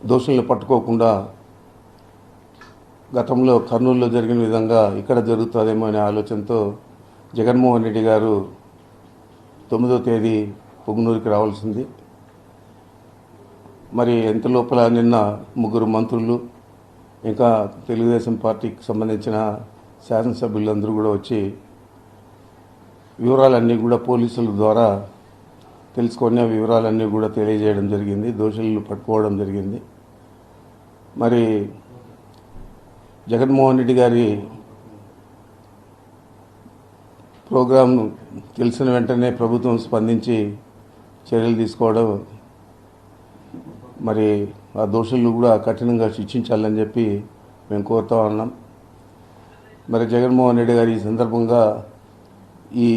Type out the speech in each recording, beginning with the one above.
దోషుల్ని పట్టుకోకుండా గతంలో కర్నూలులో జరిగిన విధంగా ఇక్కడ జరుగుతుందేమో అనే ఆలోచనతో జగన్మోహన్ రెడ్డి గారు తొమ్మిదో తేదీ పొంగునూరుకి రావాల్సింది. మరి ఎంత లోపల నిన్న ముగ్గురు మంత్రులు ఇంకా తెలుగుదేశం పార్టీకి సంబంధించిన శాసనసభ్యులందరూ కూడా వచ్చి వివరాలన్నీ కూడా పోలీసుల ద్వారా తెలుసుకొని ఆ వివరాలన్నీ కూడా తెలియజేయడం జరిగింది దోషులను పట్టుకోవడం జరిగింది. మరి జగన్మోహన్ రెడ్డి గారి ప్రోగ్రాం తెలిసిన వెంటనే ప్రభుత్వం స్పందించి చర్యలు తీసుకోవడం మరి ఆ దోషులను కూడా కఠినంగా శిక్షించాలని చెప్పి మేము కోరుతా ఉన్నాం. మరి జగన్మోహన్ రెడ్డి గారు ఈ సందర్భంగా ఈ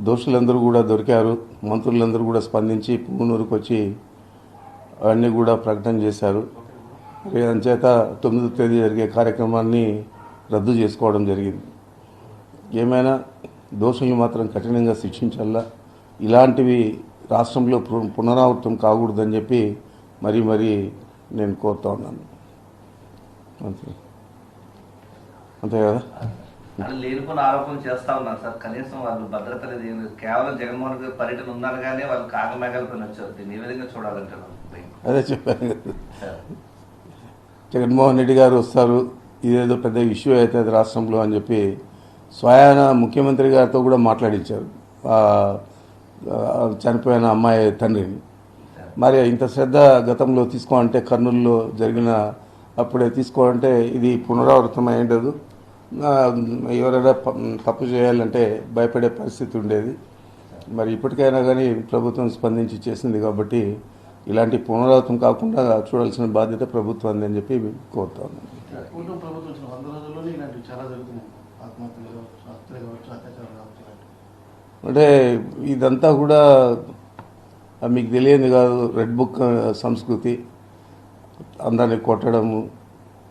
దోషులందరూ కూడా దొరికారు. మంత్రులందరూ కూడా స్పందించి పుంగనూరుకు వచ్చి అవన్నీ కూడా ప్రకటన చేశారు. అంచేత తొమ్మిదో తేదీ జరిగే కార్యక్రమాన్ని రద్దు చేసుకోవడం జరిగింది. ఏమైనా దోషుల్ని మాత్రం కఠినంగా శిక్షించాలా? ఇలాంటివి రాష్ట్రంలో పునరావృతం కాకూడదని చెప్పి మరీ మరీ నేను కోరుతా ఉన్నాను. అంతే. అంతే కదా? అని లేనిపోయిన ఆరోపణలు చేస్తా ఉన్నారు సార్. కనీసం వాళ్ళు భద్రత లేదు. కేవలం జగన్మోహన్ రెడ్డి పర్యటన ఉందనగానే వాళ్ళు కాగమేఘాలపైన వచ్చారు. దీన్ని ఏ విధంగా చూడాలంటారు అదే చెప్పాను జగన్మోహన్ రెడ్డి గారు వస్తారు. ఇదేదో పెద్ద ఇష్యూ అవుతుంది రాష్ట్రంలో అని చెప్పి స్వయాన ముఖ్యమంత్రి గారితో కూడా మాట్లాడించారు. చనిపోయిన అమ్మాయి తండ్రిని. మరి ఇంత శ్రద్ధ గతంలో తీసుకోవాలంటే కర్నూలులో జరిగిన అప్పుడే తీసుకోవాలంటే ఇది పునరావృతం అయి ఉండదు. ఆ, ఎవరైనా తప్పు చేయాలంటే భయపడే పరిస్థితి ఉండేది. మరి ఇప్పటికైనా కానీ ప్రభుత్వం స్పందించి చేసింది కాబట్టి ఇలాంటి పునరావృతం కాకుండా చూడాల్సిన బాధ్యత ప్రభుత్వం అని చెప్పి కోరుతా ఉన్నాను కూటమి ప్రభుత్వం వచ్చిన వంద రోజుల్లోనే ఇలాంటివి చాలా జరుగుతున్నాయి. ఆత్మహత్యలు కావచ్చు హత్యలు కావచ్చు అత్యాచారాలు కావచ్చు ఇలాంటివి. అంటే ఇదంతా కూడా మీకు తెలియదు కాదు. రెడ్ బుక్ సంస్కృతి అందరిని కొట్టడము